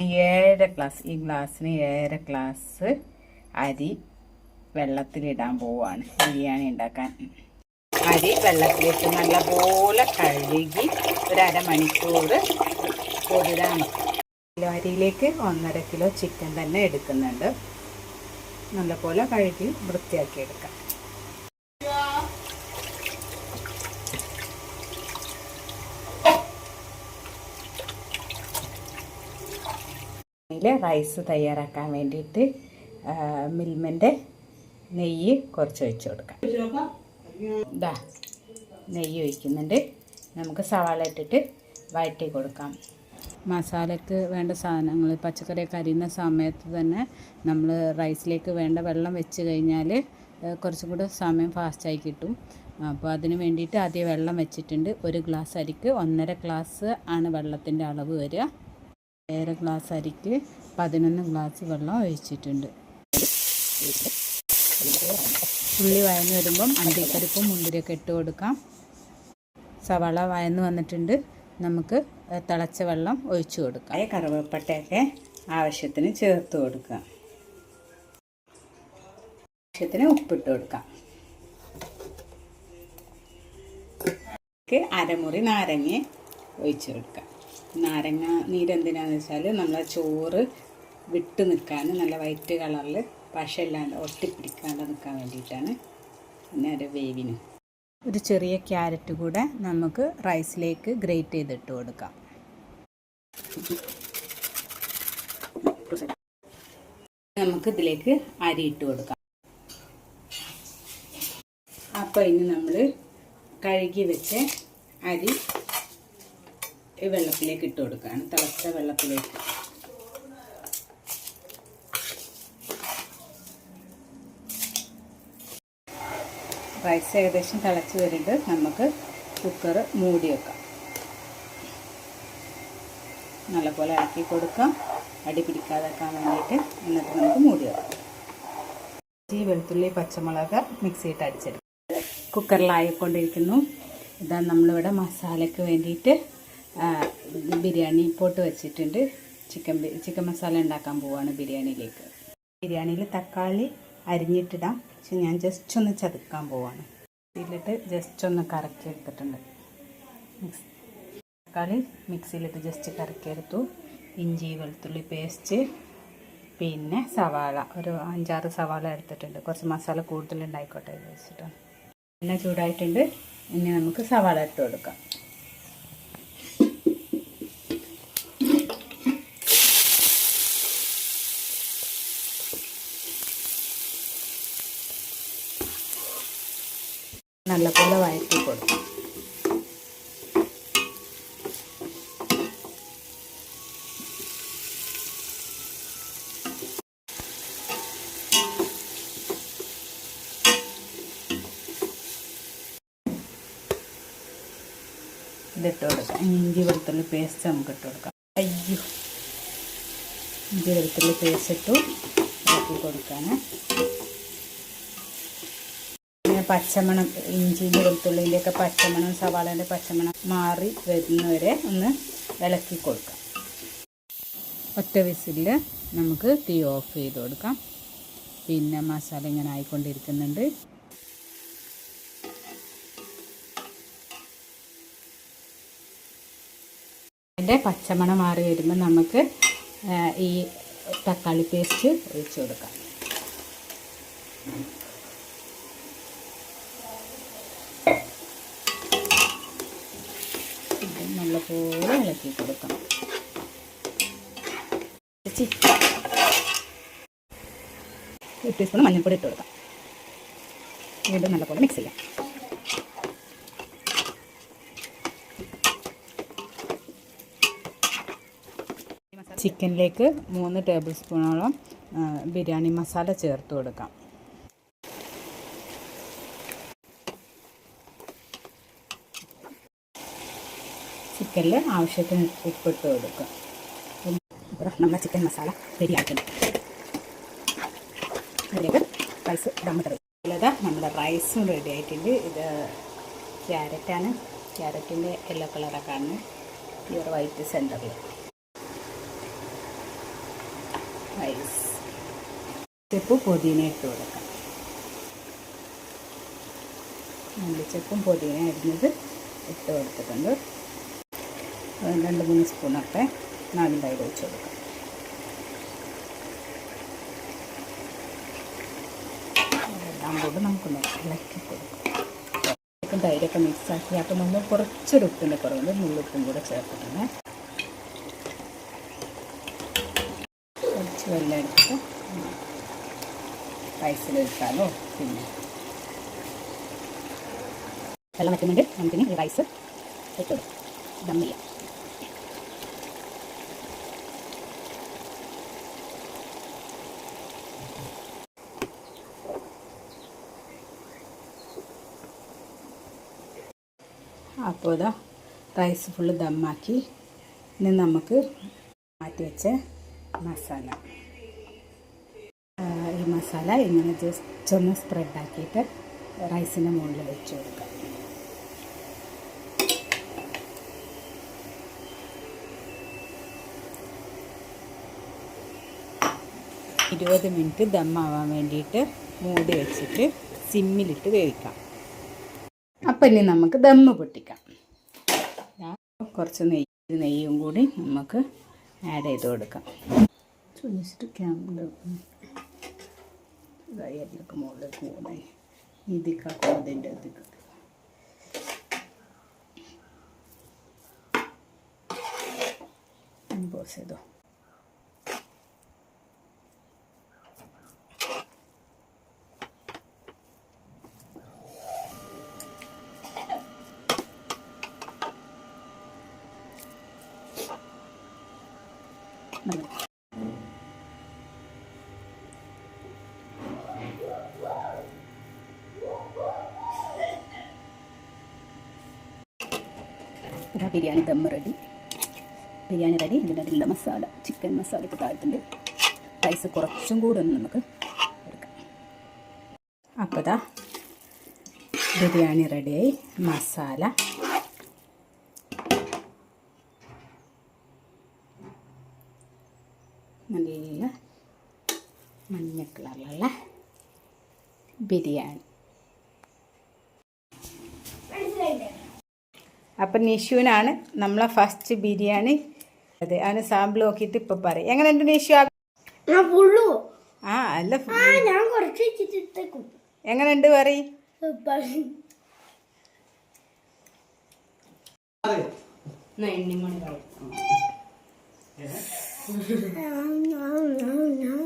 ഏഴര ഗ്ലാസ് ഈ ഗ്ലാസ്സിന് ഏഴര ഗ്ലാസ് അരി വെള്ളത്തിലിടാൻ പോവാണ് ബിരിയാണി ഉണ്ടാക്കാൻ. അരി വെള്ളത്തിലിട്ട് നല്ലപോലെ കഴുകി ഒരു അരമണിക്കൂർ പൊതിരാൻ കിലോ അരിയിലേക്ക് ഒന്നര കിലോ ചിക്കൻ തന്നെ എടുക്കുന്നുണ്ട്. നല്ലപോലെ കഴുകി വൃത്തിയാക്കി എടുക്കാം. ഇതിൽ റൈസ് തയ്യാറാക്കാൻ വേണ്ടിയിട്ട് മിൽമന്റെ നെയ്യ് കുറച്ച് ഒഴിച്ച് കൊടുക്കാം. ഇതാ നെയ്യ് ഒഴിക്കുന്നുണ്ട്. നമുക്ക് സവാള ഇട്ടിട്ട് വഴറ്റി കൊടുക്കാം. മസാലയ്ക്ക് വേണ്ട സാധനങ്ങൾ പച്ചക്കറിയൊക്കെ അരിയുന്ന സമയത്ത് തന്നെ നമ്മൾ റൈസിലേക്ക് വേണ്ട വെള്ളം വെച്ച് കഴിഞ്ഞാൽ കുറച്ചും കൂടെ സമയം ഫാസ്റ്റായി കിട്ടും. അപ്പോൾ അതിന് വേണ്ടിയിട്ട് ആദ്യം വെള്ളം വെച്ചിട്ടുണ്ട്. ഒരു ഗ്ലാസ് അരിക്ക് ഒന്നര ഗ്ലാസ് ആണ് വെള്ളത്തിന്റെ അളവ് വരിക. ഏഴര ഗ്ലാസ് അരിക്ക് പതിനൊന്ന് ഗ്ലാസ് വെള്ളം ഒഴിച്ചിട്ടുണ്ട്. ഉള്ളി വയന്ന് വരുമ്പം അണ്ടിപ്പരിപ്പും മുന്തിരിയൊക്കെ ഇട്ട് കൊടുക്കാം. സവാള വയന്ന് വന്നിട്ടുണ്ട്. നമുക്ക് തിളച്ച വെള്ളം ഒഴിച്ചു കൊടുക്കാം. കറുവപ്പട്ടയൊക്കെ ആവശ്യത്തിന് ചേർത്ത് കൊടുക്കാം. ആവശ്യത്തിന് ഉപ്പിട്ട് കൊടുക്കാം. അരമുറി നാരങ്ങ ഒഴിച്ചു കൊടുക്കാം. നാരങ്ങ നീരെന്തിനാന്ന് വെച്ചാൽ നമ്മളെ ചോറ് വിട്ട് നിൽക്കാൻ നല്ല വൈറ്റ് കളറിൽ പശയില്ലാണ്ട് ഒട്ടിപ്പിടിക്കാണ്ട് നിൽക്കാൻ വേണ്ടിയിട്ടാണ് പിന്നെ ഒരു വേവിന്. ഒരു ചെറിയ ക്യാരറ്റ് കൂടെ നമുക്ക് റൈസിലേക്ക് ഗ്രേറ്റ് ചെയ്തിട്ട് കൊടുക്കാം. നമുക്ക് ഇതിലേക്ക് അരി ഇട്ട് കൊടുക്കാം. അപ്പോൾ ഇനി നമ്മൾ കഴുകി വെച്ച് അരി ഈ വെള്ളത്തിലേക്ക് ഇട്ട് കൊടുക്കുകയാണ്. തിളച്ച വെള്ളത്തിലേക്ക്. റൈസ് ഏകദേശം തിളച്ച് വരുന്നത് നമുക്ക് കുക്കർ മൂടി വെക്കാം. നല്ലപോലെ ഇളക്കി കൊടുക്കാം. അടി പിടിക്കാതെക്കാൻ വേണ്ടിയിട്ട് എന്നിട്ട് നമുക്ക് മൂടി വെക്കാം. ഈ വെളുത്തുള്ളി പച്ചമുളക് മിക്സിയിട്ട് അടിച്ചെടുക്കും. കുക്കറിലായിക്കൊണ്ടിരിക്കുന്നു ഇതാ നമ്മളിവിടെ മസാലയ്ക്ക് വേണ്ടിയിട്ട് ബിരിയാണി പോട്ട് വെച്ചിട്ടുണ്ട്. ചിക്കൻ ചിക്കൻ മസാല ഉണ്ടാക്കാൻ പോവാണ് ബിരിയാണിയിലേക്ക്. ബിരിയാണിയിൽ തക്കാളി അരിഞ്ഞിട്ടിടാം. പക്ഷെ ഞാൻ ജസ്റ്റ് ഒന്ന് ചതുക്കാൻ പോവാണ്. ഇതിലിട്ട് ജസ്റ്റ് ഒന്ന് കറക്കി എടുത്തിട്ടുണ്ട്. മിക്സ് തക്കാളി മിക്സിയിലിട്ട് ജസ്റ്റ് കറക്കിയെടുത്തു ഇഞ്ചി വെളുത്തുള്ളി പേസ്റ്റ് പിന്നെ സവാള. ഒരു അഞ്ചാറ് സവാള എടുത്തിട്ടുണ്ട്. കുറച്ച് മസാല കൂടുതൽ ഉണ്ടായിക്കോട്ടെ വെച്ചിട്ടാണ്. എണ്ണ ചൂടായിട്ടുണ്ട്. ഇനി നമുക്ക് സവാള ഇട്ട് കൊടുക്കാം. നല്ലപോലെ വഴറ്റി കൊടുക്കും. ഇതിട്ട് കൊടുക്കാം. ഇഞ്ചി വെളുത്തുള്ളി പേസ്റ്റ് നമുക്ക് ഇട്ട് കൊടുക്കാം. അയ്യോ. ഇഞ്ചി വെളുത്തുള്ളി പേസ്റ്റ് ഇട്ടു ഇറക്കി കൊടുക്കാൻ പിന്നെ പച്ചമണം ഇഞ്ചിന്റെ വെളുത്തുള്ളിന്റെയൊക്കെ പച്ചമണം സവാളേന്റെ പച്ചമണം മാറി വരുന്നവരെ ഒന്ന് ഇളക്കി കൊടുക്കാം. ഒറ്റ വിസിലിൽ നമുക്ക് തീ ഓഫ് ചെയ്ത് കൊടുക്കാം. പിന്നെ മസാല ഇങ്ങനെ ആയിക്കൊണ്ടിരിക്കുന്നുണ്ട്. അതിന്റെ പച്ചമണം മാറി വരുമ്പോൾ നമുക്ക് ഈ തക്കാളി പേസ്റ്റ് ഒഴിച്ചു കൊടുക്കാം. നല്ലപോലെ ഇളക്കി കൊടുക്കണം. ഒരു ടീസ്പൂൺ മഞ്ഞൾപ്പൊടി ഇട്ട് കൊടുക്കാം. വീണ്ടും നല്ലപോലെ മിക്സ് ചെയ്യാം. ചിക്കനിലേക്ക് മൂന്ന് ടേബിൾ സ്പൂണോളം ബിരിയാണി മസാല ചേർത്ത് കൊടുക്കാം. ചിക്കനിൽ ആവശ്യത്തിന് ഉപ്പിട്ട് കൊടുക്കുക. നമ്മുടെ ചിക്കൻ മസാല റെഡിയാക്കണം അതിലേക്ക് റൈസ് ഇടാൻ ഇതാ നമ്മുടെ റൈസും റെഡി ആയിട്ടുണ്ട്. ഇത് ക്യാരറ്റാണ് ക്യാരറ്റിന്റെ യെല്ലോ കളറൊക്കെ ആണ് പ്യുവർ വൈറ്റ് സെന്ററിൽ റൈസ് ചെപ്പ് പുതിന ഇട്ട് കൊടുക്കാം. മല്ലിച്ചപ്പും പുതിന അരിഞ്ഞത് ഇട്ട് കൊടുത്തിട്ടുണ്ട്. രണ്ട് മൂന്ന് സ്പൂണൊക്കെ നാല് തൈര് ഒഴിച്ച് കൊടുക്കാം. എല്ലാം കൂടെ നമുക്കൊന്ന് ഇളക്കി കൊടുക്കാം. തൈരൊക്കെ മിക്സാക്കി അപ്പം നമ്മൾ കുറച്ചൊരു ഉപ്പിന്റെ കുറവുണ്ട്. മുള്ളുപ്പും കൂടെ ചേർത്തിട്ടുണ്ട് കുറച്ച് വെള്ളം എടുത്തിട്ട് റൈസിലെടുത്താലോ പിന്നെ. വെള്ളം വറ്റുന്നുണ്ട്. നമുക്കിനി റൈസ് ഇട്ടു ദം അപ്പോൾ ഇതാ റൈസ് ഫുള്ള് ദമ്മാക്കി ഇനി നമുക്ക് മാറ്റി വെച്ച മസാല. ഈ മസാല ഇങ്ങനെ ജസ്റ്റ് ഒന്ന് സ്പ്രെഡാക്കിയിട്ട് റൈസിന്റെ മുകളിൽ വെച്ച് കൊടുക്കാം. ഇരുപത് മിനിറ്റ് ദമ്മാവാൻ വേണ്ടിയിട്ട് മൂടി വെച്ചിട്ട് സിമ്മിലിട്ട് വേവിക്കാം. അപ്പം ഇനി നമുക്ക് ദമ്മ് പൊട്ടിക്കാം. കുറച്ച് നെയ്യ് നെയ്യും കൂടി നമുക്ക് ആഡ് ചെയ്ത് കൊടുക്കാം. ചോദിച്ചിട്ട് ക്യാമറ ഇതായിരിക്കും മുകളിൽ കൂടെ ഇതിക്കാക്കും അതിന്റെ ഇതിക്ക് പോസ് ചെയ്തോ. ഇതാ ബിരിയാണി ദം റെഡി ബിരിയാണി റെഡി ഇതിന്റെ അതിലുള്ള മസാല ചിക്കൻ മസാല ഇപ്പോൾ താഴത്തുണ്ട് റൈസ് കുറച്ചും കൂടെ ഒന്ന് നമുക്ക് എടുക്കാം. അപ്പോൾ ഇതാ ബിരിയാണി റെഡിയായി മസാല. നല്ല മഞ്ഞ കളറിലുള്ള ബിരിയാണി. അപ്പം നിഷുവിനാണ് നമ്മളെ ഫസ്റ്റ് ബിരിയാണി. അതെ അവന് സാമ്പിൾ നോക്കിയിട്ട് ഇപ്പം പറയും. എങ്ങനെയുണ്ട് നിഷു? ആ- അല്ല എങ്ങനെയുണ്ട് പറയും ഞാൻ